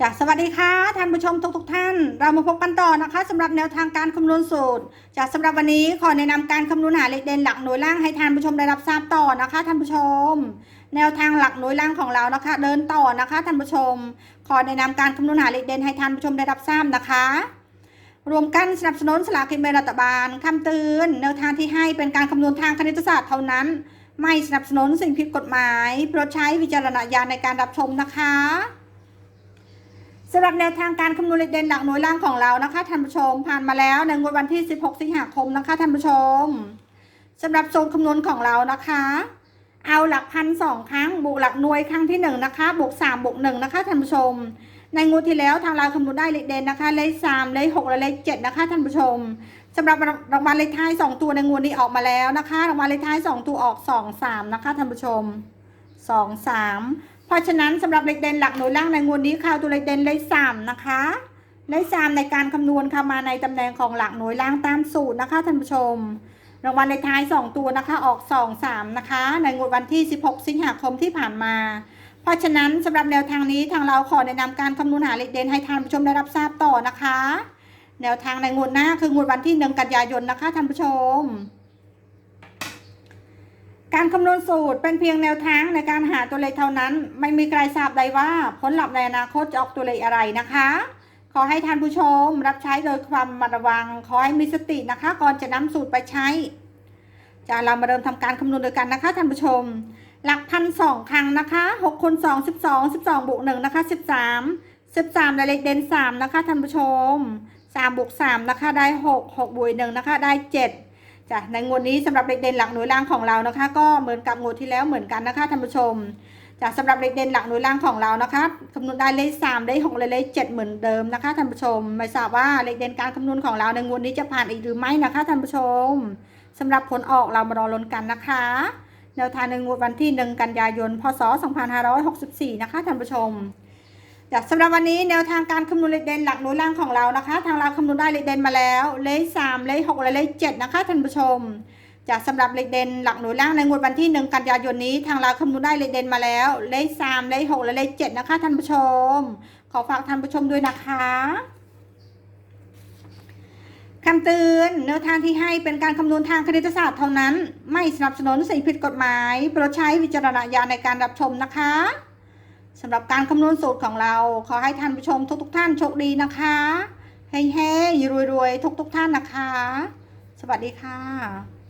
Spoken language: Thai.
จ้ะสวัสดีค่ะ ท่านผู้ชมทุกทท่าน เรามาพบกันต่อนะคะสำหรับแนวทางการคำนวณสูตรจากสำหรับวันนี้ขอแนะนำการคำนวณหาเลขเด่นหลักหน่วยล่างให้ท่านผู้ชมได้รับทราบต่อนะคะ ท่านผู้ชม แนวทางหลักหน่วยล่างของเรานะคะ เดินต่อนะคะ ท่านผู้ชม ขอแนะนำการคำนวณหาเลขเด่นให้ท่านผู้ชมได้รับทราบนะคะรวมกันสนับสนุนสลากกินแบ่งรัฐบาลคำเตือนแนวทางที่ให้เป็นการคำนวณทางคณิตศาสตร์เท่านั้น ไม่สนับสนุนสิ่งผิดกฎหมายโปรดใช้วิจารณญาณในการรับชมนะคะำหรับแนวทางการคำนวณเลขเด่นหลักหน่วยล่างของเรานะคะท่านผู้ชมผ่านมาแล้วในงวดวันที่ 16 สิงหาคมนะคะท่านผู้ชมสำหรับสูตรคำนวณของเรานะคะ เอาหลักพันสองครั้งบวกหลักหน่วยครั้งที่หนึ่งนะคะบวกสามบวกหนึ่งนะคะท่านผู้ชม ในงวดที่แล้วทางเราคำนวณได้เลขเด่นนะคะ เลขสามเลขหกและเลขเจ็ดนะคะท่านผู้ชมสำหรับรางวัลเลขท้ายสองตัวในงวดนี้ออกมาแล้วนะคะรางวัลเลขท้ายสองตัวออกสองสามนะคะท่านผู้ชมสองสาม ราะฉะนั้นสำหรับเลขเด่นหลักหน่วยล่างในงวดนี้ข่าวตัวเลขเด่นเลขสามนะคะเลขสามในการคำนวณค่ะมาในตำแหน่งของหลักหน่วยล่างตามสูตรนะคะท่านผู้ชมรางวัลเลขท้ายสองตัวนะคะออกสองสามนะคะ ในงวดวันที่ 16 สิงหาคมที่ผ่านมา เพราะฉะนั้นสำหรับแนวทางนี้ทางเราขอแนะนำการคำนวณหาเลขเด่นให้ท่านผู้ชมได้รับทราบต่อนะคะ แนวทางในงวดหน้าคืองวดวันที่หนึ่งกันยายนนะคะท่านผู้ชม การคำนวณสูตรเป็นเพียงแนวทางในการหาตัวเลขเท่านั้น ไม่มีใครทราบใดว่าผลลัพธ์ในอนาคตจะออกตัวเลขอะไรนะคะ ขอให้ท่านผู้ชมรับใช้โดยความระมัดระวัง ขอให้มีสตินะคะ ก่อนจะนำสูตรไปใช้จะเรามาเริ่มทำการคำนวณโดยกันนะคะท่านผู้ชม หลักพันสองครั้งนะคะหกคูณสองสิบสองสิบสองบวกหนึ่งนะคะสิบสามสิบสามในเลขเด่นสามนะคะท่านผู้ชมสามบวกสามนะคะได้หกหกบวกหนึ่งนะคะได้เจ็ด จ้ะในงวดนี้สำหรับเลขเด่นหลักหน่วยล่างของเรานะคะ ก็เหมือนกับงวดที่แล้วเหมือนกันนะคะท่านผู้ชมจ้ะสำหรับเลขเด่นหลักหน่วยล่างของเรานะคะคำนวณได้เลขสามได้หกเลขเจ็ดเหมือนเดิมนะคะท่านผู้ชม ไม่ทราบว่าเลขเด่นการคำนวณของเราในงวดนี้จะผ่านอีกหรือไม่นะคะท่านผู้ชมสำหรับผลออกเรามารอลุ้นกันนะคะแนวทางในงวดวันที่ 1 กันยายน พศ 2564 นะคะท่านผู้ชม จากสำหรับวันนี้แนวทางการคำนวณเลขเด่นหลักหน่วยล่างของเรานะคะ ทางเราคำนวณได้เลขเด่นมาแล้ว เลข3เลข6และเลข7นะคะท่านผู้ชม จากสำหรับเลขเด่นหลักหน่วยล่างในงวดวันที่1กันยายนนี้ ทางเราคำนวณได้เลขเด่นมาแล้ว เลข3เลข6และเลข7นะคะท่านผู้ชม ขอฝากท่านผู้ชมด้วยนะคะคำเตือนแนวทางที่ให้เป็นการคำนวณทางคณิตศาสตร์เท่านั้น ไม่สนับสนุนสิ่งผิดกฎหมายโปรดใช้วิจารณญาณในการรับชมนะคะ สำหรับการคำนวณสูตรของเรา ขอให้ท่านผู้ชมทุกๆทท่านโชคดีนะคะเฮ้ๆรวยๆทุกๆทท่านนะคะ สวัสดีค่ะ